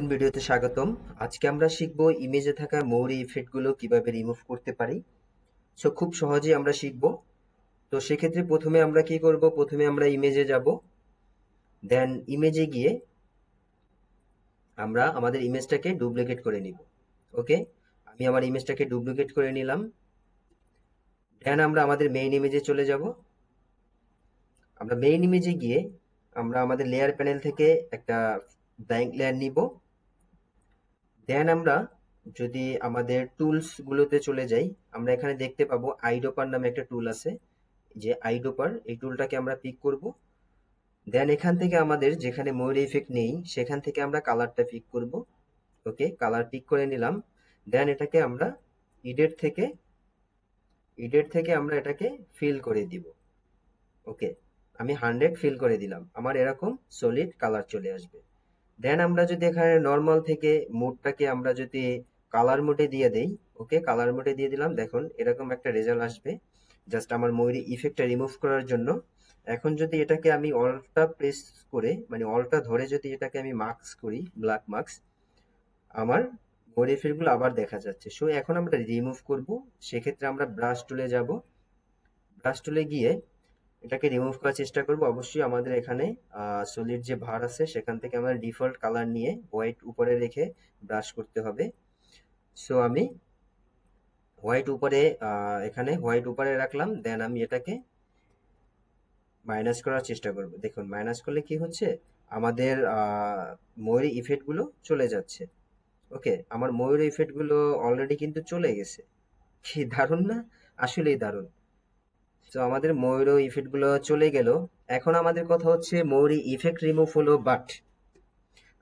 ভিডিওতে স্বাগতম। আজকে আমরা শিখব ইমেজে থাকা মৌরি ইফেক্টগুলো কীভাবে রিমুভ করতে পারি। সো খুব সহজেই আমরা শিখব। তো সেক্ষেত্রে প্রথমে আমরা কি করব? প্রথমে আমরা ইমেজে যাব। দেন ইমেজে গিয়ে আমরা আমাদের ইমেজটাকে ডুপ্লিকেট করে নিব। ওকে আমি আমার ইমেজটাকে ডুপ্লিকেট করে নিলাম। দেন আমরা আমাদের মেইন ইমেজে চলে যাব। আমরা মেইন ইমেজে গিয়ে আমরা আমাদের লেয়ার প্যানেল থেকে একটা ব্ল্যাঙ্ক লেয়ার নিব। দেন আমরা যদি আমাদের টুলস গুলোতে চলে যাই, আমরা এখানে দেখতে পাবো আইডোপার নামে একটা টুল আছে, যে আইডোপার এই টুলটাকে আমরা পিক করব। দেন এখান থেকে আমাদের যেখানে ময়ূর ইফেক্ট নেই, সেখান থেকে আমরা কালারটা পিক করব। ওকে কালার পিক করে নিলাম। দেন এটাকে আমরা ইডেট থেকে ইডেট থেকে আমরা এটাকে ফিল করে দিব। ওকে আমি হান্ড্রেড ফিল করে দিলাম। আমার এরকম সলিড কালার চলে আসবে। দেন আমরা যদি এখানে নর্মাল থেকে মোডটাকে আমরা যদি কালার মোডে দিয়ে দেই ওকে কালার মোডে দিয়ে দিলাম, দেখুন, এরকম একটা রেজাল্ট আসবে। জাস্ট আমার ময়ূরি ইফেক্টটা রিমুভ করার জন্য। এখন যদি এটাকে আমি অলটা প্রেস করে মানে অলটা ধরে যদি এটাকে আমি মার্কস করি ব্ল্যাক মার্কস আমার ময়ূর ইফেক্টগুলো আবার দেখা যাচ্ছে। সো এখন আমরা রিমুভ করব। সেক্ষেত্রে আমরা ব্রাশ টুলে যাব। ব্রাশ টুলে গিয়ে এটাকে রিমুভ করার চেষ্টা করব। অবশ্যই আমাদের এখানে সলিড যে ভার আছে, সেখান থেকে আমাদের ডিফল্ট কালার নিয়ে হোয়াইট উপরে রেখে ব্রাশ করতে হবে। সো আমি হোয়াইট উপরে এখানে হোয়াইট উপরে রাখলাম দেন আমি এটাকে মাইনাস করার চেষ্টা করব। দেখুন মাইনাস করলে কি হচ্ছে? আমাদের ময়ূর ইফেক্টগুলো চলে যাচ্ছে। ওকে, আমার ময়ূর ইফেক্টগুলো অলরেডি কিন্তু চলে গেছে। কি দারুণ না? আসলেই দারুণ। তো আমাদের ময়ূর ইফেক্টগুলো চলে গেল। এখন আমাদের কথা হচ্ছে ময়ূরী ইফেক্ট রিমুভ হলো বাট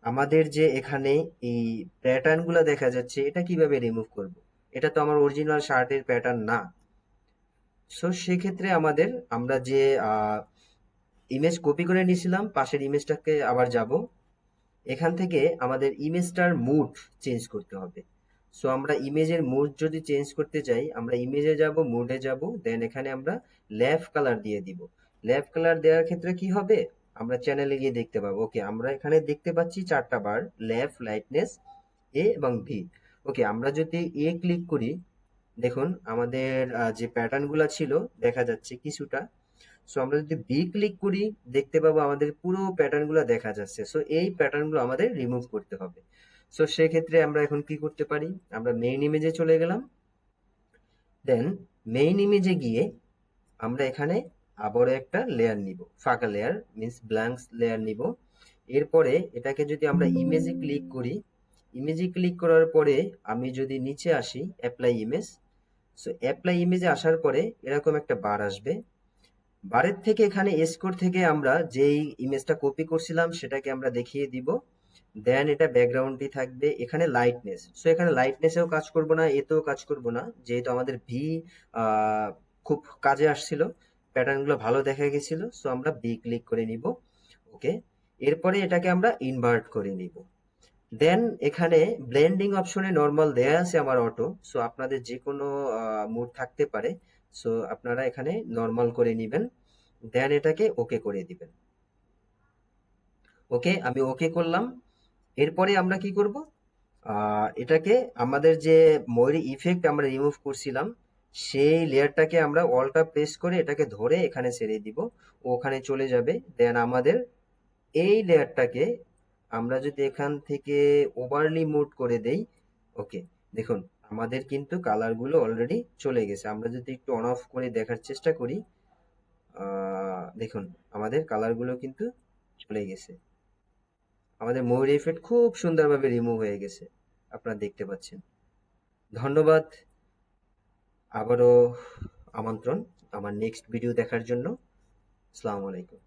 আমাদের যে এখানে এই প্যাটার্নগুলো দেখা যাচ্ছে, এটা কীভাবে রিমুভ করব। এটা তো আমার অরিজিনাল শার্টের প্যাটার্ন না। সো সেক্ষেত্রে আমাদের আমরা যে ইমেজ কপি করে নিয়েছিলাম, পাশের ইমেজটাকে আবার যাব। এখান থেকে আমাদের ইমেজটার মুড চেঞ্জ করতে হবে। সো আমরা ইমেজের মুড যদি চেঞ্জ করতে চাই, আমরা ইমেজে যাব মুডে যাব দেন এখানে আমরা লেফট কালার দিয়ে দিব। লেফট কালার দেওয়ার ক্ষেত্রে কি হবে? আমরা চ্যানেলে গিয়ে দেখতে পাবো। ওকে আমরা এখানে দেখতে পাচ্ছি চারটা বার লেফট লাইটনেস এ এবং ভি ওকে আমরা যদি এ ক্লিক করি, দেখুন আমাদের যে প্যাটার্নগুলো ছিল, দেখা যাচ্ছে কিছুটা। সো আমরা যদি বি ক্লিক করি, দেখতে পাবো আমাদের পুরো প্যাটার্নগুলো দেখা যাচ্ছে। সো এই প্যাটার্নগুলো আমাদের রিমুভ করতে হবে। সো সেক্ষেত্রে আমরা এখন কি করতে পারি? আমরা মেইন ইমেজে চলে গেলাম। দেন মেইন ইমেজে গিয়ে আমরা এখানে আবারও একটা লেয়ার নিব। ফাঁকা লেয়ার মিনস ব্ল্যাঙ্কস লেয়ার নিব। এরপরে এটাকে যদি আমরা ইমেজে ক্লিক করি ইমেজে ক্লিক করার পরে আমি যদি নিচে আসি অ্যাপ্লাই ইমেজ সো অ্যাপ্লাই ইমেজে আসার পরে এরকম একটা বার আসবে। বারের থেকে এখানে এসকোর থেকে আমরা যেই ইমেজটা কপি করছিলাম, সেটাকে আমরা দেখিয়ে দিব। দেন এটা ব্যাকগ্রাউন্ডটি থাকবে, এখানে লাইটনেস সো এখানে লাইটনেসেও কাজ করব না, এতেও কাজ করব না। যেহেতু আমাদের ভি খুব কাজে আসছিল প্যাটার্নগুলো ভালো দেখা গেছিল সো আমরা বি ক্লিক করে নিব ওকে এরপরে এটাকে আমরা ইনভার্ট করে নিব। দেন এখানে ব্লেন্ডিং অপশনে নর্মাল দেয়া আছে আমার অটো সো আপনাদের যে কোনো মুড থাকতে পারে। সো আপনারা এখানে নর্মাল করে নেবেন দেন এটাকে ওকে করে দিবেন। ওকে, আমি ওকে করলাম। এরপরে আমরা কি করব? এটাকে আমাদের যে ময়ূরি ইফেক্ট আমরা রিমুভ করছিলাম, সেই লেয়ারটাকে আমরা অলটা প্রেস করে এটাকে ধরে এখানে ছেড়ে দিব। ওখানে চলে যাবে। দেন আমাদের এই লেয়ারটাকে আমরা যদি এখান থেকে ওভারলি মুড করে দেই, ওকে, দেখুন, আমাদের কিন্তু কালারগুলো অলরেডি চলে গেছে। আমরা যদি একটু অন অফ করে দেখার চেষ্টা করি দেখুন, আমাদের কালারগুলো কিন্তু চলে গেছে। আমাদের ময়ূর ইফেক্ট খুব সুন্দরভাবে রিমুভ হয়ে গেছে। আপনারা দেখতে পাচ্ছেন। ধন্যবাদ। আবারও আমন্ত্রণ আমার নেক্সট ভিডিও দেখার জন্য। আসসালামু আলাইকুম।